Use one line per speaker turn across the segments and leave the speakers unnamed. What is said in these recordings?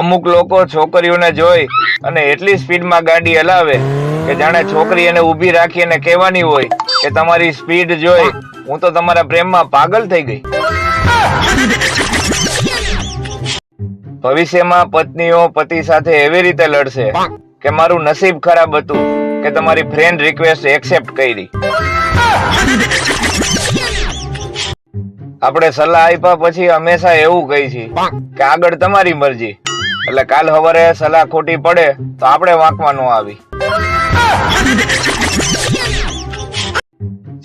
અમુક લોકો છોકરીઓને જોઈ અને એટલી સ્પીડમાં ગાડી હલાવે કે જાણે છોકરી એને ઊભી રાખી અને કહેવાની હોય કે તમારી સ્પીડ જોઈ, હું તો તમારા પ્રેમમાં પાગલ થઈ ગઈ. ભવિષ્યમાં પત્નીઓ પતિ સાથે એવી રીતે લડશે કે મારું નસીબ ખરાબ હતું કે તમારી ફ્રેન્ડ રિક્વેસ્ટ એક્સેપ્ટ કરી. આપણે સલાહ આપ્યા પછી હંમેશા એવું કહી છીએ કે આગળ તમારી મરજી. એટલે કાલ સવારે સલાહ ખોટી પડે તો આપણે વાંકવા ન આવી.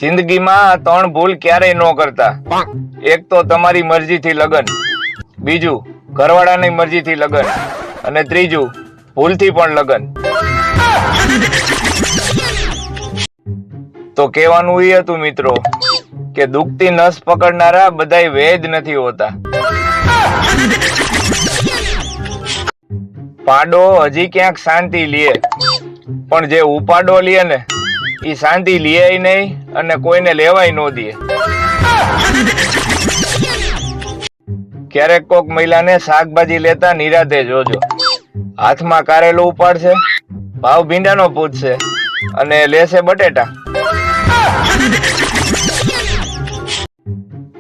જિંદગીમાં ત્રણ ભૂલ ક્યારેય ન કરતા. એક તો તમારી મરજીથી લગન. બીજું ઘરવાળાની મરજીથી લગન. અને ત્રીજું ભૂલથી પણ લગન. તો કહેવાનું એ હતું મિત્રો કે દુખતી નસ પકડનારા બધાય વેદ નથી હોતા. પાડો હજી ક્યાંક શાંતિ લે પણ જે ઉપાડો લે ને એ શાંતિ લે નહીં અને કોઈને લેવાય ન દે ક્યારેક કોક મહિલાને શાકભાજી લેતા નિરાતે જોજો. હાથમાં કારેલું ઉપાડશે, ભાવ ભીંડાનો પૂછશે અને લેશે બટેટા.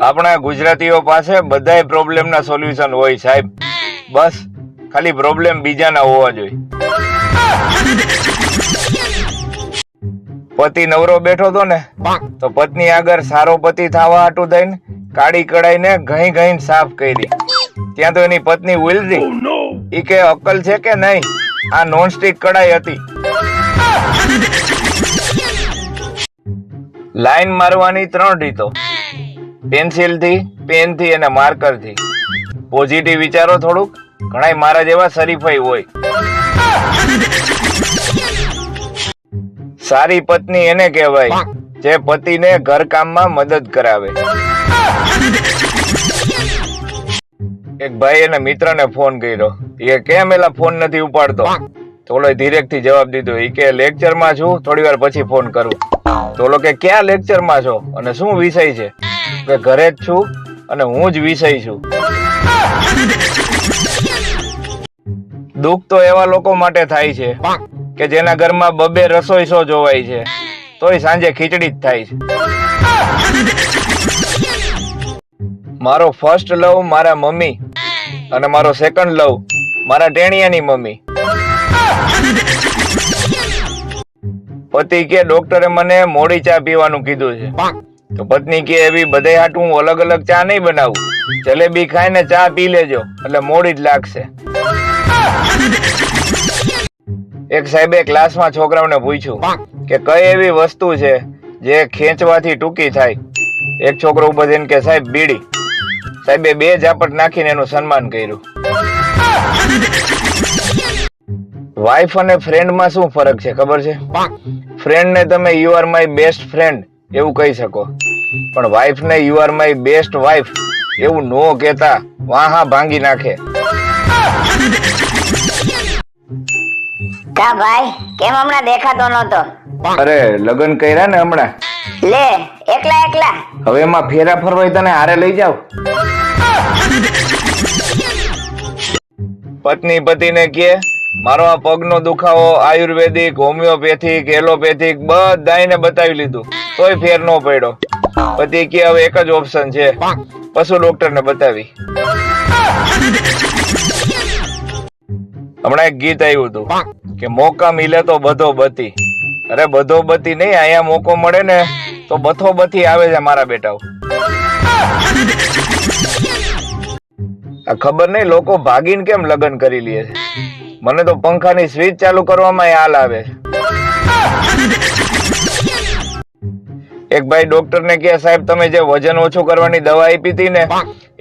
આપણા ગુજરાતીઓ પાસે બધાય પ્રોબ્લેમના સોલ્યુશન હોય સાહેબ. બસ ખાલી પ્રોબ્લેમ બીજાના હોવા જોઈએ. પતિ નવરો બેઠો તો ને તો પત્ની આગળ સારો પતિ થવા હાટું થઈને કાળી કડાઈને ઘઈ ઘઈને સાફ કરી. ત્યાં તો એની પત્ની ઉલરી ઈ કે અક્કલ છે કે નહીં? આ નોનસ્ટિક કડાઈ હતી. લાઈન મારવાની ત્રણ રીતો. પેન્સિલ પેનથી અને માર્કરથી. પોઝિટિવ વિચારો થોડુંક, ઘણાય મારા જેવા શરીફાઈ હોય. સારી પત્ની એને કહેવાય, જે પતિને ઘરકામમાં મદદ કરાવે. એક ભાઈ એના મિત્રને ફોન કર્યો. એ કેમ એલા ફોન નથી ઉપાડતો? થોડો ધીરેક ધીરેકથી જવાબ દીધો. એ કે, લેક્ચરમાં છું થોડી વાર પછી ફોન કરું. તો ઓલો કે, ક્યાં લેક્ચરમાં છો? અને શું વિષય છે? કે ઘરે જ છું અને હું જ વિષય છું. દુઃખ તો એવા લોકો માટે થાય છે કે જેના ઘરમાં બબે રસોઈ શો જોવાય છે, તોય સાંજે ખીચડી જ થાય છે. મારો ફર્સ્ટ લવ મારા મમ્મી અને મારો સેકન્ડ લવ મારા ટેણિયાની મમ્મી. પતિ કે ડોક્ટરે મને મોડી ચા પીવાનું કીધું છે. તો પત્ની કે એવી બધે હાટું અલગ અલગ ચા નહીં બનાવું. જલેબી ખાઈને ચા પી લેજો એટલે મોડી જ લાગશે. એક સાહેબે ક્લાસમાં છોકરાઓને પૂછ્યું કે કઈ એવી વસ્તુ છે જે ખેંચવાથી ટૂંકી થાય? એક છોકરો ઊભો થઈને કે સાહેબ બીડી. સાહેબે બે ઝાપટ નાખીને એનું સન્માન કર્યું. વાઈફ અને ફ્રેન્ડમાં શું ફરક છે ખબર છે? ફ્રેન્ડને તમે you are my best friend એવું કહી શકો. પણ વાઈફને you are my best wife એવું નો કહેતા વાહા ભાંગી નાખે.
કા ભાઈ કેમ હમણાં દેખાતો નતો
અરે લગ્ન કર્યા ને હમણાં?
લે એકલા એકલા.
હવે એમાં ફેરા ફરવાય તને હારે લઈ જાવ પત્ની પતિને કે મારો આ પગનો દુખાવો આયુર્વેદિક, હોમિયોપેથિક, એલોપેથિક બધાને બતાવી લીધું. તોય ફેર ન પડ્યો. પછી કે હવે એક જ ઓપ્શન છે. પશુ ડોક્ટરને બતાવી. હમણાં એક ગીત આવ્યું હતું કે મોકા મિલે તો બધો બતી. અરે બધો બતી નહીં, અહીંયા મોકો મળે ને તો બથો બથી આવે છે મારા બેટાઓ. આ ખબર નહીં લોકો ભાગીને કેમ લગ્ન કરી લે છે? મને તો પંખાની સ્વિચ ચાલુ કરવામાં હાલ આવે. એક ભાઈ ડોક્ટર ને કહે, સાહેબ, તમે જે વજન ઓછું કરવાની દવા આપી હતી ને,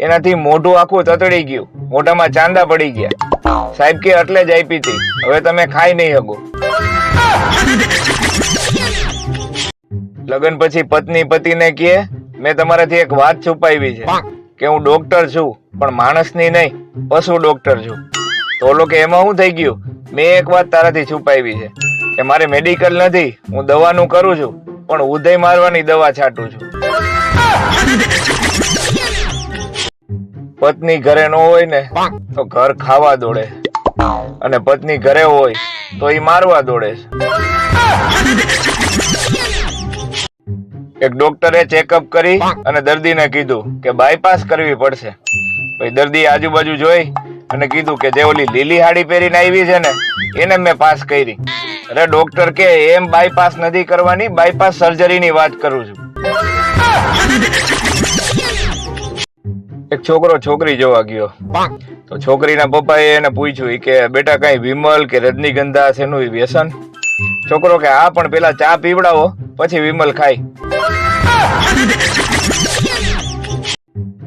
એનાથી મોઢું આખું તતડી ગયું. મોઢામાં ચાંદા પડી ગયા. સાહેબ કે એટલે જ આપી હતી. હવે તમે ખાઈ નહીં શકો. લગ્ન પછી પત્ની પતિને કહે, મેં તમારાથી એક વાત છુપાવી છે, કે હું ડોક્ટર છું, પણ માણસની નહીં, પશુ ડોક્ટર છું. તો ઓલો કે, એમાં શું થઈ ગયું? મેં એક વાત તારાથી છુપાવી છે કે મારે મેડિકલ નથી, હું દવાનું કરું છું, પણ ઉદય મારવાની દવા છાંટું છું. પત્ની ઘરે ન હોય ને, તો ઘર ખાવા દોડે. અને પત્ની ઘરે હોય, તો એ મારવા દોડે છે. એક ડોક્ટરે ચેકઅપ કરી અને દર્દીને કીધું કે બાયપાસ કરવી પડશે. પછી દર્દી આજુબાજુ જોઈ અને કીધું કે જે ઓલી લીલી હાડી પહેરીને આવી છે ને, એને મેં પાસ કરી. અરે ડોક્ટર કે, એમ બાયપાસ નથી કરવાની બાયપાસ સર્જરીની વાત કરું છું. એક છોકરો છોકરી જોવા ગયો. તો છોકરીના પપ્પાએ એને પૂછ્યું કે, બેટા, કઈ વિમલ કે રજનીગંધા શેનું એનું વ્યસન? છોકરો કે, હા, પણ પેલા ચા પીવડાવો, પછી વિમલ ખાય.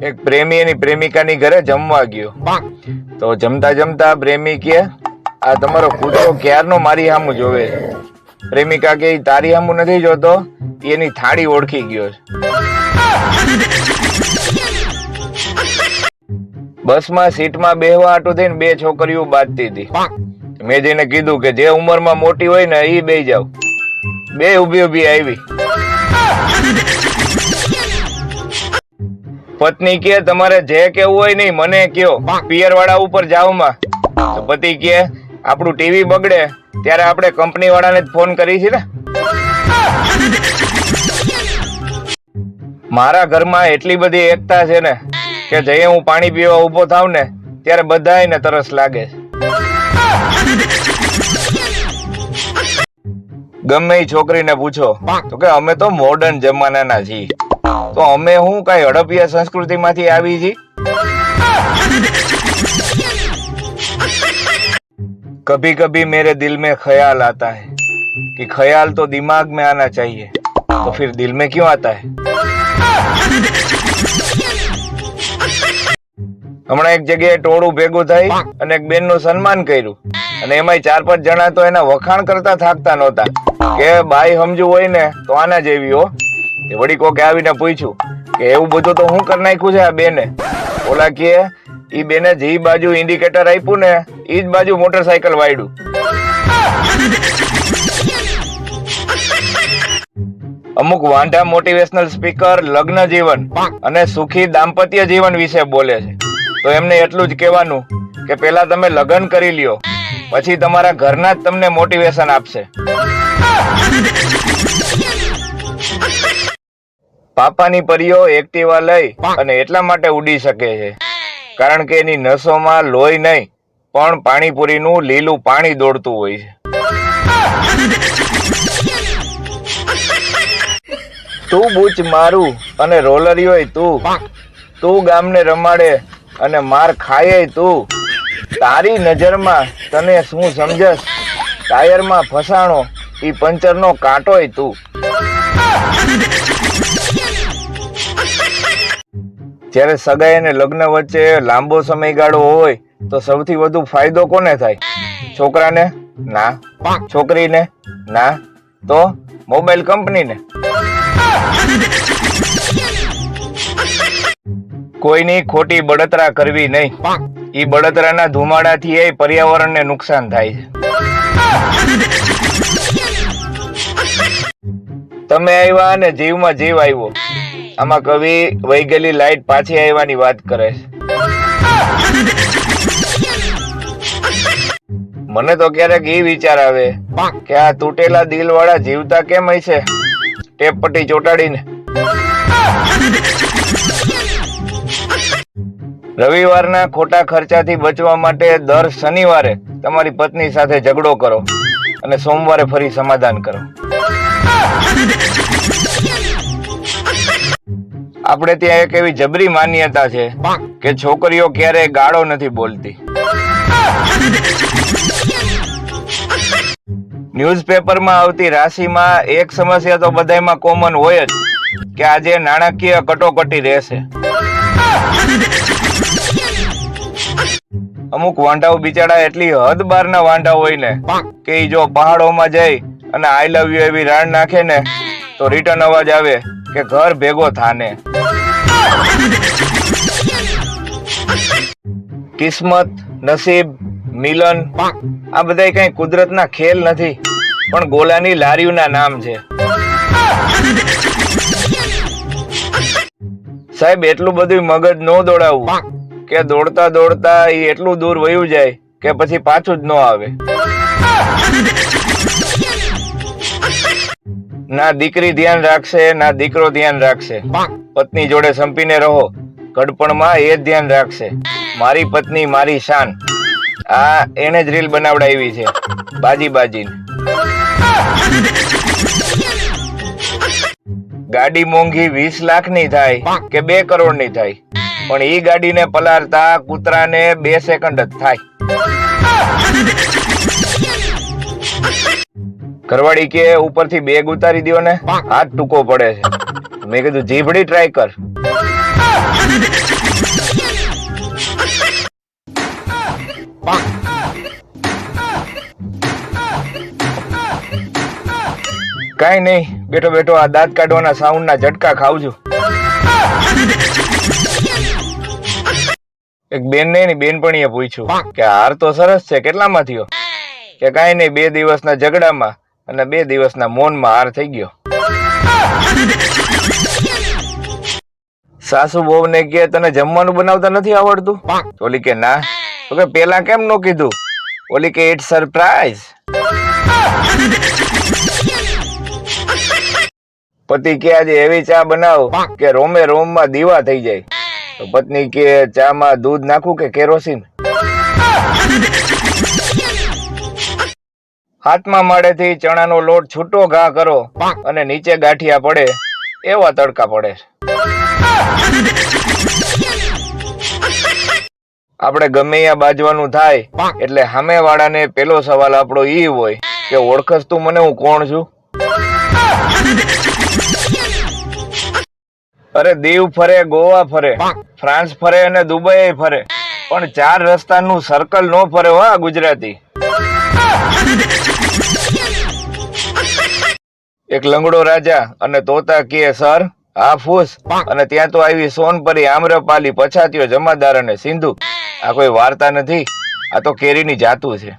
એક પ્રેમી એની પ્રેમિકાની ઘરે જમવા ગયો. તો જમતા જમતા પ્રેમી કે આ તમારો કૂતરો ક્યારનો મારી સામું જોવે છે? પ્રેમિકા કે "ઈ તારી સામું નથી જોતો એની થાળી ઓળખી ગયો છે. બસમાં સીટમાં બેહવા આટું થઈને બે છોકરીઓ બાજતી હતી. મેં જઈને કીધું કે જે ઉંમરમાં મોટી હોય ને એ બે જાવ. બે ઊભી ઊભી આવી. પત્ની કે તમારે જે કેવું હોય નહીં મને કયો પિયર વાળા ઉપર જાવમાં. તો પતિ કે આપણું ટીવી બગડે. ત્યારે આપણે કંપની વાળાને જ ફોન કરી છે ને. મારા ઘરમાં એટલી બધી એકતા છે ને કે જઈએ હું પાણી પીવા ઊભો થાવ ને ત્યારે બધાયને તરસ લાગે ગમે છોકરીને પૂછો તો કે અમે તો મોડર્ન જમાનાના છીએ. તો અમે હું કઈ હડપિયા સંસ્કૃતિમાંથી આવી છીએ कभी कभी मेरे दिल में ख्याल आता है कि ख्याल तो दिमाग में आना चाहिए तो फिर दिल में क्यों आता है હમણાં એક જગ્યાએ ટોળું ભેગું થઈ અને એક બેન નું સન્માન કર્યું અને એમાંય ચાર પાંચ જણા તો એના વખાણ કરતા થાકતા નહોતા કે બાઈ સમજુ હોય ને તો આના જેવી હો તે વળી કોકે આવીને પૂછ્યું કે એવું બધું તો હું કરી નાખ્યું છે આ બેને? ઓલા કે, ઈ બેને જે બાજુ ઇન્ડિકેટર આપ્યું ને, ઈ જ બાજુ મોટરસાયકલ વાયડું. અમુક વાંઢા મોટિવેશનલ સ્પીકર લગ્ન જીવન અને સુખી દાંપત્ય જીવન વિશે બોલે છે. તો એમને એટલું જ કહેવાનું કે પેલા તમે લગ્ન કરી લ્યો, પછી તમારા ઘરના જ તમને મોટિવેશન આપશે. પાપાની પરીઓ એક્ટિવા લઈ અને એટલા માટે ઉડી શકે છે. કારણ કે એની નસોમાં લોહી નહીં પણ પાણીપુરીનું લીલું પાણી દોડતું હોય છે. તું બૂચ મારું અને રોલરીઓય તું. તું ગામને રમાડે અને માર ખાય તું. તારી નજરમાં તને શું સમજસ ટાયરમાં ફસાણો એ પંચરનો કાંટોય તું. જ્યારે સગાઈ અને લગ્ન વચ્ચે લાંબો સમયગાળો હોય તો સૌથી વધુ ફાયદો કોને થાય? છોકરાને? ના. છોકરીને? ના. તો મોબાઈલ કંપનીને? કોઈની ખોટી બળતરા કરવી નહીં. ઈ બળતરાના ધુમાડાથી એ પર્યાવરણને નુકસાન થાય છે. તમે આવ્યા અને જીવમાં જીવ આવ્યો આમાં કવિ વહી ગયેલી લાઈટ પાછી આવવાની વાત કરે છે. મને તો ક્યારેક એ વિચાર આવે કે આ તૂટેલા દિલ વાળા જીવતા કેમ હશે ટેપ પટ્ટી ચોટાડીને. રવિવારના ખોટા ખર્ચાથી બચવા માટે દર શનિવારે તમારી પત્ની સાથે ઝઘડો કરો અને સોમવારે ફરી સમાધાન કરો. આપણે ત્યાં એક એવી જબરી માન્યતા છે કે છોકરીઓ ક્યારેય ગાળો નથી બોલતી. ન્યૂઝપેપરમાં આવતી રાશિમાં એક સમસ્યા તો બધામાં કોમન હોય જ કે આજે નાણાકીય કટોકટી રહેશે. અમુક વાંઢાઓ બિચારા એટલી હદ બારના વાંઢા હોય ને કે ઈ જો પહાડોમાં જઈ અને આઈ લવ યુ એવી રાણ નાખે ને તો રિટર્ન અવાજ આવે કે ઘર ભેગો થાને. કિસ્મત, નસીબ, મિલન, આ બધા કઈ કુદરતના ખેલ નથી, પણ ગોલાની લારીઓના નામ છે. સાહેબ, એટલું બધું મગજ ન દોડાવવું, કે દોડતા દોડતા એ એટલું દૂર વયું જાય, કે પછી પાછું જ ન આવે. ના દીકરી ધ્યાન રાખશે, ના દીકરો ધ્યાન રાખશે. પત્ની જોડે સંપીને રહો. કડપણમાં એ ધ્યાન રાખશે. મારી પત્ની મારી શાન. આ એને જ રીલ બનાવડાવી છે. બાજી બાજી ગાડી મોંઘી વીસ લાખની થાય કે બે કરોડની થાય. પણ ઈ ગાડીને પલારતા કૂતરાને બે સેકન્ડ જ થાય. ઘરવાળી કે ઉપરથી બેગ ઉતારી દ્યો ને. હાથ ટૂંકો પડે છે. મેં કીધું જીભડી ટ્રાય કર. કાઈ નહીં, બેઠો બેઠો આ દાંત કાઢવાના સાઉન્ડ ના ઝટકા ખાવજો એક બેન ને બેનપણીએ પૂછ્યું કે હાર તો સરસ છે, કેટલામાં થયો? કે કઈ નહીં, બે દિવસના ઝઘડામાં અને બે દિવસના મૌનમાં હાર થઈ ગયો. સાસુ બહુ ને કે તને જમવાનું બનાવતા નથી આવડતું? ઓલી કે, ના. તો કે, પેલા કેમ નો કીધું? ઓલી કે ઇટ સરપ્રાઈઝ પતિ કે, આજે એવી ચા બનાવ કે રોમે રોમમાં દીવા થઈ જાય. તો પત્ની કે ચા માં દૂધ નાખું કે કેરોસીન? હાથમાં માળેથી ચણાનો લોટ છૂટો ઘા કરો અને નીચે ગાંઠિયા પડે, એવા તડકા પડે. આપણે ગમે ત્યાં બાજવાનું થાય એટલે સામે વાળાને પેલો સવાલ આપણો ઈ હોય કે ઓળખસ તું મને હું કોણ છું? અરે દીવ ફરે ગોવા ફરે ફ્રાન્સ ફરે અને દુબઈ ફરે. પણ ચાર રસ્તાનું સર્કલ નો ફરે હો ગુજરાતી. એક લંગડો રાજા અને તોતા કે સર હા ફૂસ. અને ત્યાં તો આવી સોનપરી આમ્રપાલી પછાતીઓ જમાદાર અને સિંધુ. આ કોઈ વાર્તા નથી. આ તો કેરીની જાતું છે.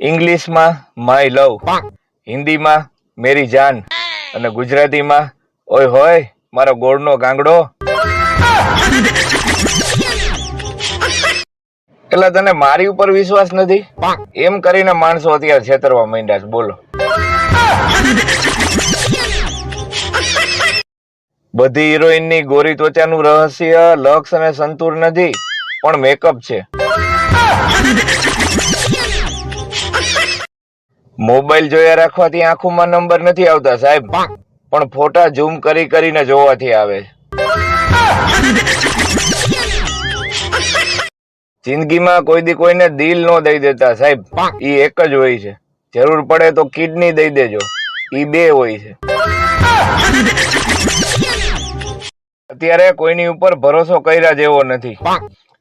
ઇંગ્લિશમાં માય લવ. હિન્દીમાં મેરી જાન. અને ગુજરાતીમાં ઓય હોય મારો ગોળનો ગાંગડો. એટલે તને મારી ઉપર વિશ્વાસ નથી? એમ કરીને માણસો અત્યારે છેતરવા માંડ્યા છે. બોલો. બધી હિરોઈનની ગોરી ત્વચાનું રહસ્ય, લક્ષ અને સંતુર નથી, પણ મેકઅપ છે. મોબાઈલ જોયા રાખવાથી આંખોમાં નંબર નથી આવતા, સાહેબ. પણ ફોટા ઝૂમ કરી કરીને જોવાથી આવે જિંદગીમાં કોઈ દી કોઈને દિલ નો દઈ દેતા, સાહેબ. ઈ એક જ હોય છે. જરૂર પડે તો કિડની દઈ દેજો. ઈ બે હોય છે. અત્યારે કોઈની ઉપર ભરોસો કર્યા જેવો નથી.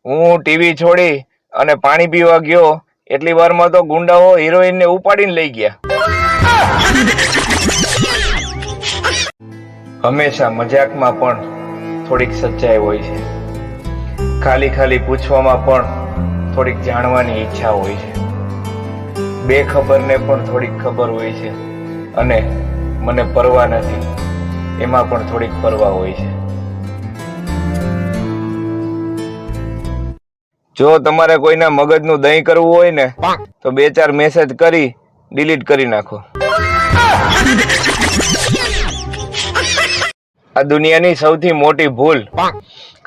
હું ટીવી છોડી અને પાણી પીવા ગયો એટલી વારમાં તો ગુંડાઓ હિરોઈન ને ઉપાડીને લઈ ગયા. હંમેશા મજાકમાં પણ થોડીક સચ્ચાઈ હોય છે. ખાલી ખાલી પૂછવામાં પણ થોડીક જાણવાની ઈચ્છા હોય છે. બે ખબરને પણ થોડીક ખબર હોય છે. અને મને પરવા નથી. એમાં પણ થોડીક પરવા હોય છે. જો તમારે કોઈના મગજનું દહીં કરવું હોય ને તો બે ચાર મેસેજ કરી ડિલીટ કરી નાખો. આ દુનિયાની સૌથી મોટી ભૂલ.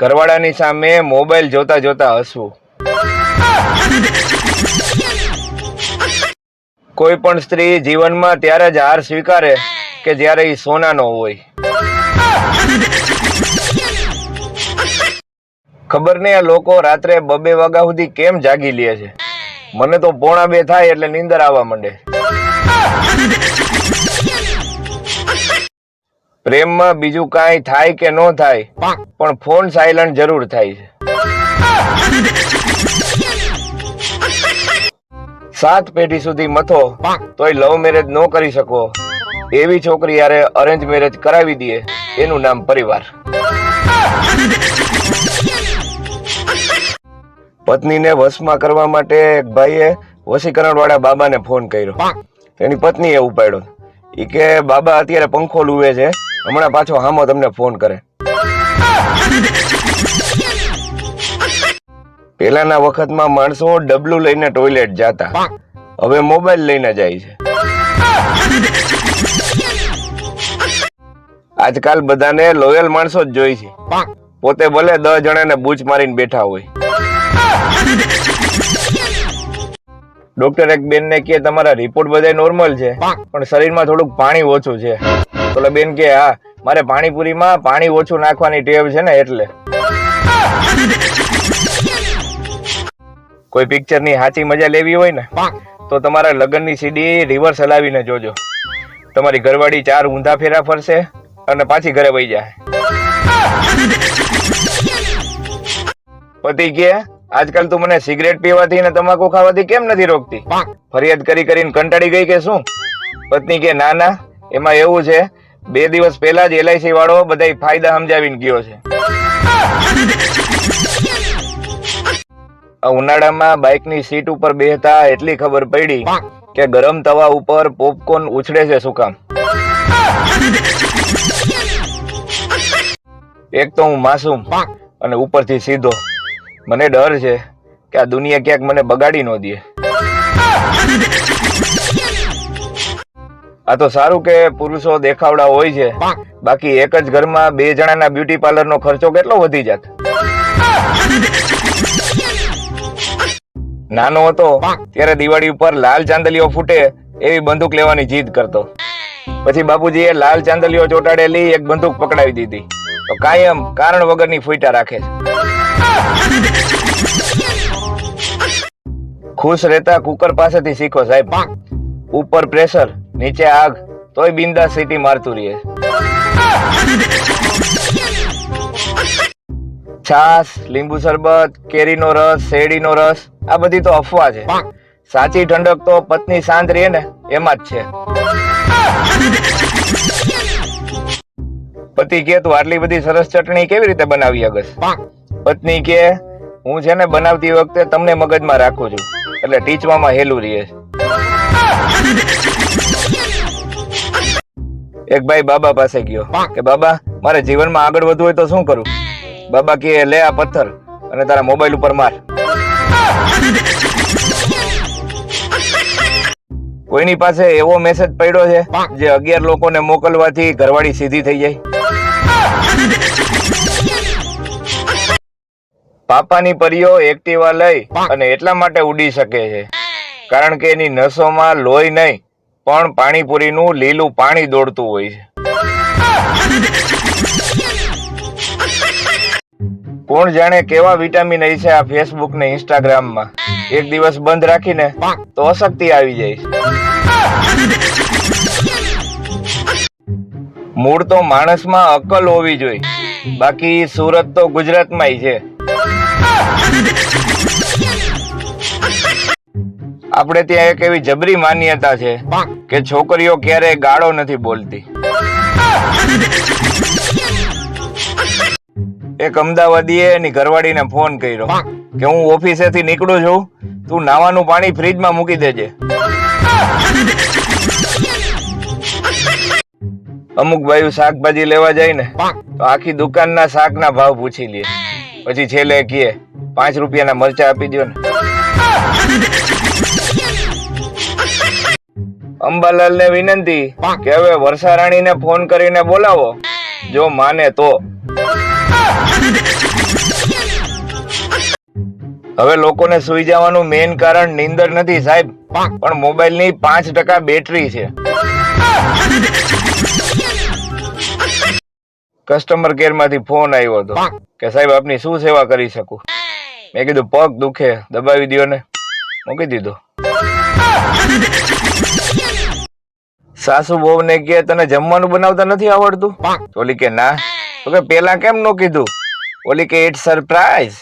ઘરવાળાની સામે મોબાઈલ જોતા જોતા હસવું. કોઈ પણ સ્ત્રી જીવનમાં ત્યારે જ હાર સ્વીકારે કે જ્યારે એ સોનાનો હોય. ખબર નહીં આ લોકો રાત્રે બબે વાગ્યા સુધી કેમ જાગી લે છે? મને તો પોણા બે થાય એટલે નીંદર આવવા માંડે. પ્રેમમાં બીજું કાંઈ થાય કે ન થાય, પણ ફોન સાયલન્ટ જરૂર થાય છે. સાત પેઢી સુધી મથો, તોય લવ મેરેજ ન કરી શકો. એવી છોકરી યારે અરેન્જ મેરેજ કરાવી દે, એનું નામ પરિવાર. પત્નીને વશમાં કરવા માટે એક ભાઈએ વશીકરણ વાળા બાબાને ફોન કર્યો. એની પત્નીએ ઉપાડ્યો એ કે, બાબા, અત્યારે પંખો લુવે છે. હમણાં પાછો હામો તમને ફોન કરે. પેલાના વખતમાં માણસો ડબલું લઈને ટોયલેટ જાતા. હવે મોબાઈલ લઈને જાય છે. આજકાલ બધાને લોયલ માણસો જ જોઈ છે. પોતે ભલે દસ જણાને બૂચ મારીને બેઠા હોય. ડોક્ટર એક બેન ને કે તમારા રિપોર્ટ બધા નોર્મલ છે પણ શરીરમાં થોડુંક પાણી ઓછું છે. તો બેન કે હા મારે પાણીપુરીમાં પાણી ઓછું નાખવાની ટેવ છે ને એટલે. કોઈ પિક્ચરની સાચી મજા લેવી હોય ને તો તમારા લગ્નની સીડી રિવર્સ હલાવીને જોજો. તમારી ઘરવાળી ચાર ઊંધા ફેરા ફરશે અને પાછી ઘરે વહી જાય. પતિ કે આજકાલ તું મને સિગરેટ પીવાથી ને તમાકુ ખાવાથી કેમ નથી રોકતી? ફરિયાદ કરી કરીને કંટાળી ગઈ કે શું? પત્ની કે ના ના એમાં એવું છે બે દિવસ પહેલા જ એલઆઈસી વાળો બધા ફાયદા સમજાવીને ગયો છે. ઉનાળામાં બાઇકની સીટ ઉપર બેહતા એટલી ખબર પડી કે ગરમ તવા ઉપર પોપકોર્ન ઉછળે છે સુકામ કામ? એક તો હું માસૂમ અને ઉપરથી સીધો. મને ડર છે કે આ દુનિયા ક્યાંક મને બગાડી ન દે. આ તો સારું કે પુરુષો દેખાવડા હોય છે. બાકી એક જ ઘરમાં બે જણાના બ્યુટી પાર્લર નો ખર્ચો કેટલો વધી જાત? નાનો હતો, ત્યારે દિવાળી ઉપર લાલ ચાંદલીઓ ફૂટે એવી બંદૂક લેવાની જીદ કરતો. પછી બાપુજીએ લાલ ચાંદલીઓ ચોટાડેલી એક બંદૂક પકડાવી દીધી. તો કાયમ કારણ વગરની ફૂટા રાખે છે. ખુશ રહેતા કુકર પાસેથી શીખો, સાહેબ. ઉપર પ્રેશર નીચે આગ, તોય બિંદા સીટી મારતું રહીએ છાસ લીંબુ શરબત, કેરીનો રસ, શેરડીનો રસ, આ બધી તો અફવા છે. સાચી ઠંડક તો પત્ની શાંત રહે ને, એમાં જ છે. પતિ કે તું આટલી બધી સરસ ચટણી કેવી રીતે બનાવી, અગસ? પત્ની કે હું છે ને બનાવતી વખતે તમને મગજમાં રાખું છું. એટલે ટીચવામાં હેલું રહે એક ભાઈ બાબા પાસે ગયો કે, બાબા, મારે જીવનમાં આગળ વધવું હોય તો શું કરું? બાબા કે લે આ પથ્થર અને તારા મોબાઈલ ઉપર માર. કોઈની પાસે એવો મેસેજ પડ્યો છે જે અગિયાર લોકોને મોકલવાથી ઘરવાળી સીધી થઈ જાય? પાપાની પરીઓ એક્ટિવા લઈ અને એટલા માટે ઉડી શકે છે. કારણ કે એની નસોમાં લોહી નહીં પણ પાણીપુરીનું લીલું પાણી દોડતું હોય છે. કોણ જાણે કેવા વિટામિન હોય છે આ ફેસબુક ને ઇન્સ્ટાગ્રામમાં એક દિવસ બંધ રાખીને તો અશક્તિ આવી જાય મૂળ તો માણસમાં અકલ હોવી જોઈએ. બાકી સુરત તો ગુજરાતમાંય છે. આપણે ત્યાં એક એવી જબરી માન્યતા છે કે છોકરીઓ ક્યારે ગાળો નથી બોલતી. એક અમદાવાદીએ એની ઘરવાળીને ફોન કર્યો કે હું ઓફિસેથી નીકળું છું, તું નાવાનું પાણી ફ્રીજમાં મૂકી દેજે. અમુક ભાઈઓ શાકભાજી લેવા જાય ને, તો આખી દુકાનના શાકના ભાવ પૂછી લે. પછી છેલ્લે કીએ, પાંચ રૂપિયાના મરચા આપી દો ને. અંબાલાલ ને વિનંતી કે હવે વર્ષારાણીને ફોન કરીને બોલાવો. જો માને તો. હવે લોકોને સુઈ જવાનું મેઇન કારણ નીંદર નથી સાહેબ. પણ મોબાઈલની પાંચ ટકા બેટરી છે. કસ્ટમર કેરમાંથી ફોન આવ્યો હતો. કે સાહેબ આપની શું સેવા કરી શકું? મેં કીધું પગ દુખે દબાવી દ્યો ને. મૂકી દીધો. સાસુ બહુ ને કે તને જમવાનું બનાવતા નથી આવડતું? ઓલી કે ના. તો કે પેલા કેમ નો કીધું? ઓલી કે ઇટ સરપ્રાઈઝ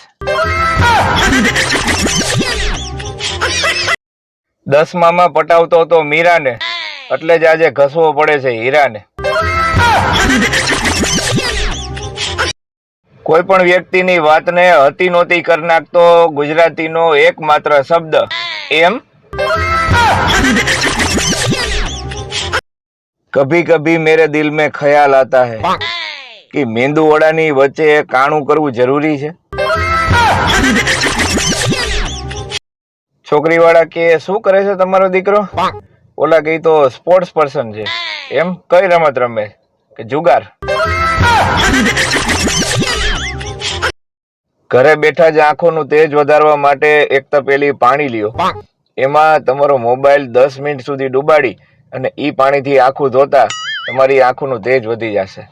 દસમામાં પટાવતો હતો મીરાને. એટલે જ આજે ઘસવો પડે છે હીરાને. કોઈ પણ વ્યક્તિની વાતને હતી નહોતી કરી નાખતો ગુજરાતીનો એકમાત્ર શબ્દ એમ? કભી કભી મેરે દિલ મે ખ્યાલ આતા હે. કે મેંદુવડાની વચ્ચે કાણું કરવું જરૂરી છે? છોકરી વાળા કે, શું કરે છે તમારો દીકરો? ઓલા કઈ તો સ્પોર્ટ્સ પર્સન છે. એમ? કઈ રમત રમે? કે જુગાર? ઘરે બેઠા જ આંખોનું તેજ વધારવા માટે એક તપેલી પાણી લ્યો. એમાં તમારો મોબાઈલ દસ મિનિટ સુધી ડુબાડી અને ઈ પાણીથી આંખું ધોતા તમારી આંખોનું તેજ વધી જશે.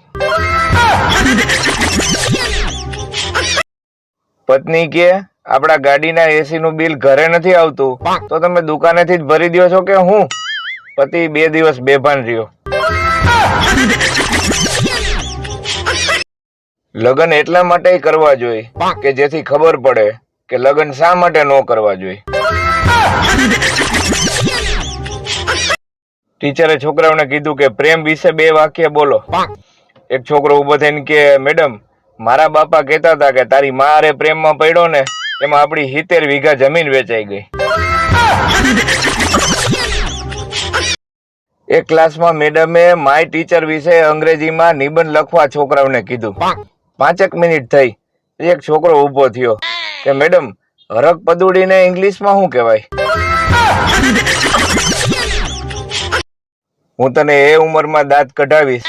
પત્ની કે આપણા ગાડીના એસી નું બિલ ઘરે નથી આવતું. તો તમે દુકાનેથી જ ભરી દ્યો છો કે હું? પતિ બે દિવસ બેભાન રહ્યો. લગ્ન એટલા માટે કરવા જોઈએ કે જેથી ખબર પડે કે લગ્ન શા માટે ન કરવા જોઈએ. ટીચરે છોકરાઓને કીધું કે પ્રેમ વિશે બે વાક્ય બોલો. એક છોકરો ઊભો થઈને કે મેડમ મારા બાપા કહેતા હતા કે તારી મારે પ્રેમમાં પડ્યો ને એમાં આપણી હિતેર વીઘા જમીન વેચાઈ ગઈ. એક ક્લાસમાં મેડમે માય ટીચર વિશે અંગ્રેજીમાં નિબંધ લખવા છોકરાઓને કીધું. પાંચેક મિનિટ થઈ, એક છોકરો ઊભો થયો. કે મેડમ હરક પદુડીને ઇંગ્લિશમાં શું કહેવાય? હું તને એ ઉંમરમાં દાંત કઢાવીશ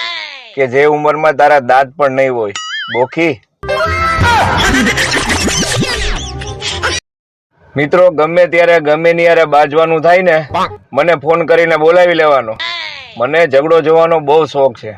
કે જે ઉંમરમાં તારા દાંત પણ નહીં હોય. બોખી. મિત્રો, ગમે ત્યારે ગમે ની યારે બાજવાનું થાય ને, મને ફોન કરીને બોલાવી લેવાનો. મને ઝઘડો જોવાનો બહુ શોખ છે.